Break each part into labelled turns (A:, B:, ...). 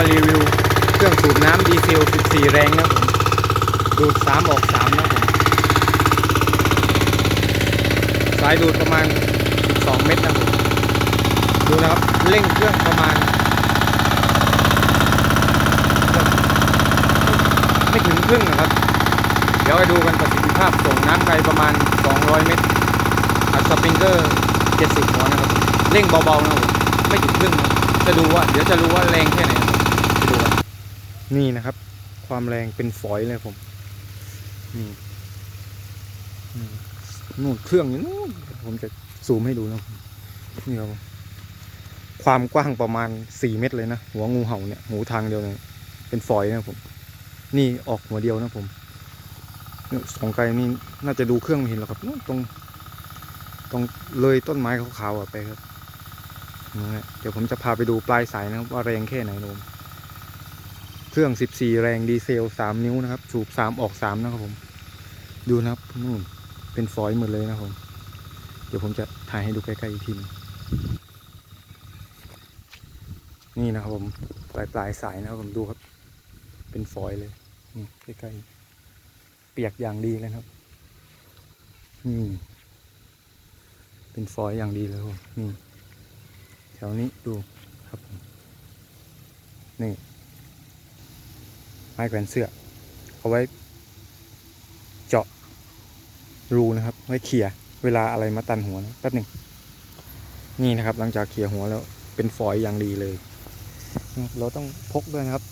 A: มารีวิว เครื่องสูบน้ำดีเซล 14 แรงนะผมดูด 3 ออก 3 นะผมสายดูดประมาณ 12 เมตรนะผมดูนะครับเร่งเครื่องประมาณ ไม่ถึงครึ่งนะครับ เดี๋ยวไปดูกันประสิทธิภาพส่งน้ำไกลประมาณ 200 เมตรอัดสปริงเกอร์ 70 หัวนะครับ เร่งเบาๆนะผมไม่ถึงครึ่งนะจะดูว่า เดี๋ยวจะรู้ว่าแรงแค่ไหนนะครับไปดูกัน นี่นะครับ ความแรงเป็นฝอยเลยผมนี่นู่นเครื่องอยู่นู่นผมจะซูมให้ดูนะครับนี่ครับความกว้างประมาณ4เมตรเลยนะ หัวงูเห่าเนี่ยหูทางเดียวเลยเป็นฝอยนะผม นี่ออกหัวเดียวนะผมสองไกลนี่น่าจะดูเครื่องเห็นหรอกครับนู่นตรงตรงเลยต้นไม้ขาวๆไปครับนั่นะเดี๋ยวผมจะพาไปดูปลายสายนะครับว่าแรงแค่ไหนนม เครื่อง 14 แรงดีเซล 3 นิ้วนะครับ สูบ 3 ออก 3 นะครับผม ดูนะครับนู่นเป็นฟอยล์หมดเลยนะครับผม เดี๋ยวผมจะถ่ายให้ดูใกล้ๆอีกทีนึงนี่นะครับผมปลายปลายสายนะครับผมดูครับ เป็นฟอยล์เลยนี่ใกล้ๆเปียกอย่างดีเลยครับอืมเป็นฟอยล์อย่างดีเลยครับนี่แถวนี้ดูครับผมนี่ ม้แขวนเสื้อ เอาไว้ เจาะรูนะครับ ไว้เขี่ยเวลาอะไรมาตันหัวนะแป๊บหนึ่งนี่นะครับ หลังจากเขี่ยหัวแล้วเป็นฟอยอย่างดีเลย เราต้องพกด้วยนะครับ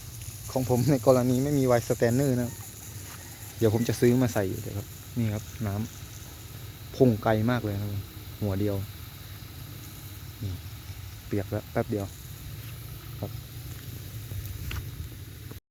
A: ของผมในกรณีไม่มีไวสแตนเนอร์นะเดี๋ยวผมจะซื้อมาใส่อยู่เดี๋ยวครับ นี่ครับ น้ำพุ่งไกลมากเลยครับหัวเดียวเปียกแล้วแป๊บเดียว